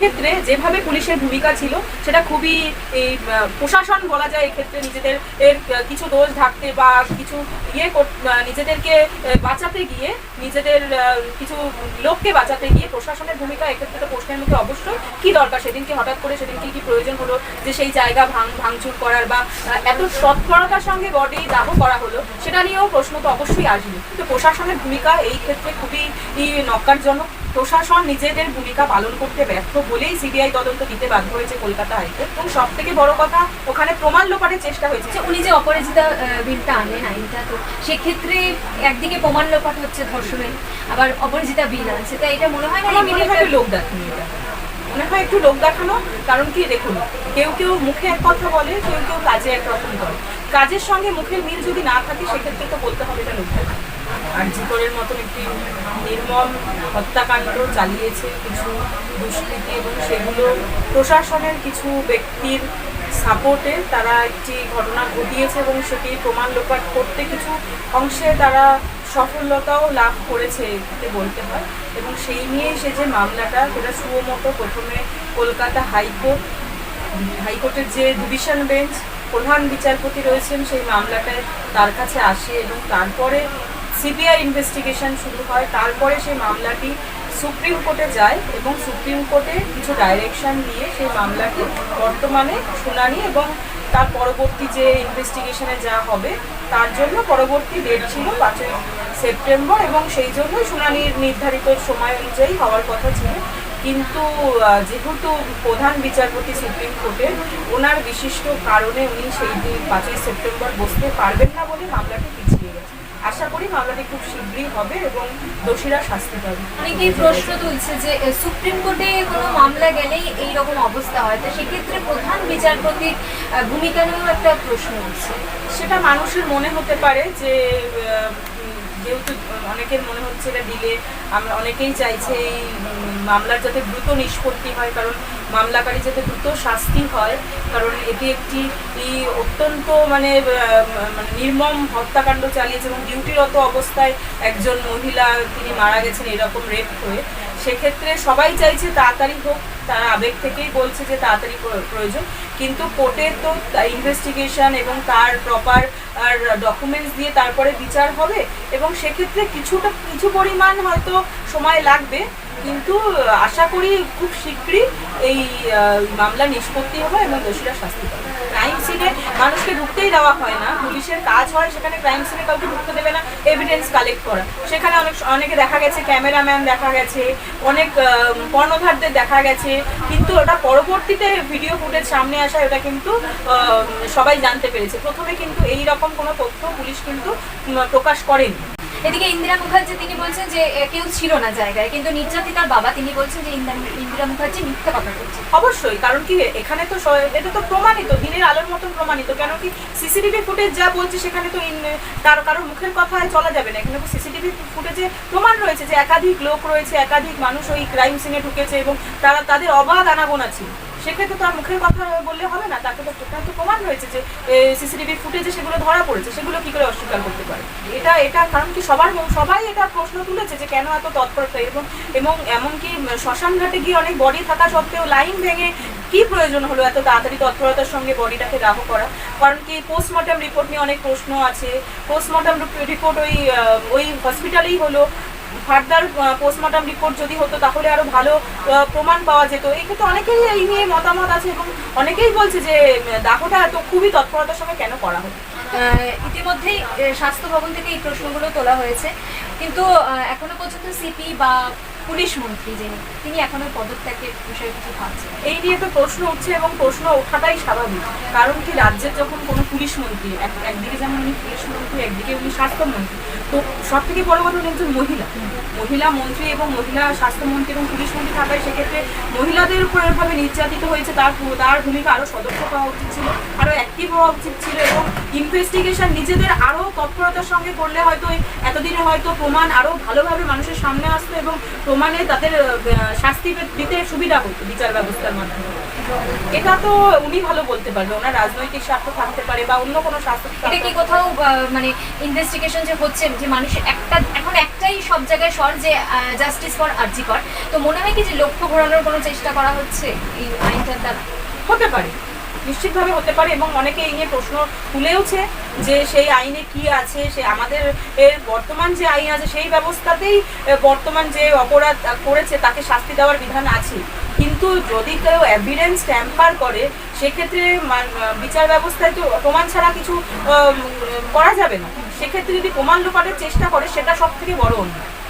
ক্ষেত্রে যেভাবে পুলিশের ভূমিকা ছিল সেটা খুবই এই প্রশাসন বলা যায় এক্ষেত্রে নিজেদের এর কিছু দোষ ঢাকতে বা কিছু ইয়ে নিজেদেরকে বাঁচাতে গিয়ে নিজেদের কিছু লোককে বাঁচাতে গিয়ে প্রশাসনের ভূমিকা এক্ষেত্রে তো প্রশ্নের মুখে অবশ্যই কি দরকার? সেদিনকে হঠাৎ করে সেদিনকে কি প্রয়োজন হলো যে সেই জায়গা ভাঙ ভাঙচুর করার বা এত তৎপরতার সঙ্গে বডি দাহ করা হলো সেটা নিয়েও প্রশ্ন তো অবশ্যই আসবে। কিন্তু প্রশাসনের ভূমিকা এই ক্ষেত্রে খুবই ই, নক্কারজনক। প্রশাসন নিজেদের ভূমিকা পালন করতে ব্যর্থ বলেই সিবিআই তদন্ত দিতে বাধ্য হয়েছে কলকাতা হাইকোর্ট। এবং সব থেকে বড় কথা ওখানে প্রমাণ লোপাটের চেষ্টা হয়েছে। যে উনি যে অপরাজিতা বিলটা আনলেন আইনটা তো সেক্ষেত্রে একদিকে প্রমাণ লোপাট হচ্ছে ধর্ষণের আবার অপরাজিতা বিল আনছে। তাই এটা মনে হয় না মনে হয় লোক দেখানো এটা। মনে হয় একটু লোক দেখানো কারণ কি দেখুন কেউ কেউ মুখে এক কথা বলে কেউ কেউ কাজে এক রকম করে কাজের সঙ্গে মুখের মিল যদি না থাকে সেক্ষেত্রে তো বলতে হবে এটা লোক দেখানো আর জিকরের মতন একটি নির্মম হত্যাকাণ্ড চালিয়েছে কিছু দুষ্কৃতি এবং সেগুলো প্রশাসনের কিছু ব্যক্তির সাপোর্টে তারা একটি ঘটনা ঘটিয়েছে এবং সেটি প্রমাণ লোপাট করতে কিছু অংশে তারা সফলতাও লাভ করেছে এতে বলতে হয়। এবং সেই নিয়ে সে যে মামলাটা, সেটা সুমতো প্রথমে কলকাতা হাইকোর্ট, হাইকোর্টের যে ডিভিশন বেঞ্চ প্রধান বিচারপতি রয়েছেন, সেই মামলাটায় তার কাছে আসে এবং তারপরে সিবিআই ইনভেস্টিগেশন শুরু হয়। তারপরে সেই মামলাটি সুপ্রিম কোর্টে যায় এবং সুপ্রিম কোর্টে কিছু ডাইরেকশন দিয়ে সেই মামলাটি বর্তমানে শুনানি এবং তার পরবর্তী যে ইনভেস্টিগেশনে যা হবে, তার জন্য পরবর্তী ডেট ছিল পাঁচই সেপ্টেম্বর এবং সেই জন্য শুনানির নির্ধারিত সময় অনুযায়ী হওয়ার কথা ছিল। কিন্তু যেহেতু প্রধান বিচারপতি সুপ্রিম কোর্টের ওনার বিশিষ্ট কারণে উনি সেই দিন পাঁচই সেপ্টেম্বর বসতে পারবেন না বলে মামলাটি পিছিয়ে গেছে। আশা করি মামলাটি খুব শীঘ্রই হবে এবং দোষীরা শাস্তি পাবে। অনেকেই প্রশ্ন তুলছে যে সুপ্রিম কোর্টে কোনো মামলা গেলেই এই রকম অবস্থা হয়। তো সেক্ষেত্রে প্রধান বিচারপতির ভূমিকা নিয়েও একটা প্রশ্ন উঠছে। সেটা মানুষের মনে হতে পারে যে যেহেতু অনেকের মনে হচ্ছে এটা দিলে আমরা, অনেকেই চাইছে এই মামলার যাতে দ্রুত নিষ্পত্তি হয়, কারণ মামলাকারী যাতে দ্রুত শাস্তি হয়, কারণ এটি একটি অত্যন্ত মানে মানে নির্মম হত্যাকাণ্ড চালিয়েছে এবং ডিউটিরত অবস্থায় একজন মহিলা, তিনি মারা গেছেন এরকম রেপ হয়ে। সেক্ষেত্রে সবাই চাইছে তাড়াতাড়ি হোক, তারা আবেগ থেকেই বলছে যে তাড়াতাড়ি প্রয়োজন। কিন্তু কোর্টের তো ইনভেস্টিগেশন এবং তার প্রপার ডকুমেন্টস দিয়ে তারপরে বিচার হবে এবং সেক্ষেত্রে কিছুটা, কিছু পরিমাণ হয়তো সময় লাগবে। কিন্তু আশা করি খুব শীঘ্রই এই মামলা নিষ্পত্তি হবে এবং দোষীরা শাস্তি পাবে। ক্রাইম সিনে মানুষকে ঢুকতেই দেওয়া হয় না। পুলিশের কাজ হয়, সেখানে ক্রাইম সিনে কাউকে ঢুকতে দেবে না এভিডেন্স কালেক্ট করা। সেখানে অনেক, অনেকে দেখা গেছে ক্যামেরাম্যান দেখা গেছে, অনেক কর্ণধারদের দেখা গেছে, কিন্তু ওটা পরবর্তীতে ভিডিও ফুটেজ সামনে আসা, ওটা কিন্তু সবাই জানতে পেরেছে। প্রথমে কিন্তু এই রকম কোনো তথ্য পুলিশ কিন্তু প্রকাশ করেনি। এদিকে ইন্দিরা মুখার্জি, তিনি বলছেন যে কেউ ছিল না জায়গায়, কিন্তু নির্যাতিতার বাবা, তিনি বলছেন যে, ইন্দিরা- মুখার্জি মিথ্যা কথা বলছে অবশ্যই, কারণ কি, এখানে তো এটা তো প্রমাণিত, দিনের আলোর মতন প্রমাণিত, কেন কি, সিসিটিভি ফুটেজ যা বলছে, সেখানে তো তার কারও মুখের কথায় চলা যাবে না। এখানে তো সিসিটিভি ফুটেজে প্রমাণ রয়েছে যে, একাধিক লোক রয়েছে, একাধিক মানুষ ওই ক্রাইম সিনে ঢুকেছে এবং তারা তাদের অবাধ আনাগোনা ছিল। সেক্ষেত্রে তো আর মুখের কথা বললে হবে না, তাকে তো এখানে তো প্রমাণ রয়েছে যে সিসিটিভি ফুটেজে সেগুলো ধরা পড়েছে, সেগুলো কি করে অস্বীকার করতে পারে? এটা এটা কারণ কি সবার সবাই এটা প্রশ্ন তুলেছে যে কেন এত তৎপরতা এবং এবং এমনকি শ্মশান ঘাটে গিয়ে অনেক বডি থাকা সত্ত্বেও লাইন ভেঙে কি প্রয়োজন হলো এত তাড়াতাড়ি তৎপরতার সঙ্গে বডিটাকে দাহ করা? কারণ কি পোস্টমর্টম রিপোর্ট নিয়ে অনেক প্রশ্ন আছে পোস্টমর্টম রিপোর্ট ওই ওই হসপিটালেই হলো। ফার্দার পোস্টমর্টম রিপোর্ট যদি হতো তাহলে আরও ভালো প্রমাণ পাওয়া যেত। এই ক্ষেত্রে অনেকেই এই নিয়ে মতামত আছে এবং অনেকেই বলছে যে দাহটা এত খুবই তৎপরতার সঙ্গে কেন করা হলো? ইতিমধ্যেই স্বাস্থ্য ভবন থেকে এই প্রশ্নগুলো তোলা হয়েছে। কিন্তু এখনও পর্যন্ত সিপি বা পুলিশ মন্ত্রী যিনি, তিনি এখনও পদত্যাগের বিষয়ে কিছু ভাবছেন। এই নিয়ে তো প্রশ্ন উঠছে এবং প্রশ্ন ওঠাটাই স্বাভাবিক। কারণ কি, রাজ্যের যখন কোনো পুলিশ মন্ত্রী, এক- একদিকে যেমন উনি পুলিশ মন্ত্রী, একদিকে উনি স্বাস্থ্যমন্ত্রী, তো সব থেকে বড় কথা উনি একজন মহিলা। মহিলা মন্ত্রী এবং মহিলা স্বাস্থ্যমন্ত্রী এবং পুলিশ মন্ত্রী থাকায় সেক্ষেত্রে মহিলাদের উপর এভাবে নির্যাতিত হয়েছে, তার তার ভূমিকা আরও সদস্য হওয়া উচিত ছিল, আরও অ্যাক্টিভ হওয়া উচিত ছিল এবং ইনভেস্টিগেশন নিজেদের আরও তৎপরতার সঙ্গে করলে হয়তো এতদিনে হয়তো প্রমাণ আরও ভালোভাবে মানুষের সামনে আসতো এবং প্রমাণে তাদের শাস্তি দিতে সুবিধা হতো বিচার ব্যবস্থার মাধ্যমে। এটা তো উনি ভালো বলতে পারবে ওনার রাজনৈতিক স্বার্থ থাকতে পারে বা অন্য কোনো স্বার্থ এটা কি কোথাও মানে ইনভেস্টিগেশন যে হচ্ছে যে মানুষের একটা এখন একটাই সব জায়গায় স্বর যে জাস্টিস ফর আর্জি কর তো মনে হয় কি যে লক্ষ্য ঘোরানোর কোনো চেষ্টা করা হচ্ছে এই আইনটার দ্বারা? হতে পারে। নিশ্চিতভাবে হতে পারে এবং অনেকে এই নিয়ে প্রশ্ন তুলেওছে যে সেই আইনে কি আছে, সে আমাদের এর বর্তমান যে আইন আছে সেই ব্যবস্থাতেই বর্তমান যে অপরাধ করেছে তাকে শাস্তি দেওয়ার বিধান আছে। কিন্তু যদি কেউ এভিডেন্স ট্যাম্পার করে, সেক্ষেত্রে বিচার ব্যবস্থায় তো প্রমাণ ছাড়া কিছু করা যাবে না। সেক্ষেত্রে যদি প্রমাণ লোপাটের চেষ্টা করে, সেটা সব থেকে বড় অন্যায়।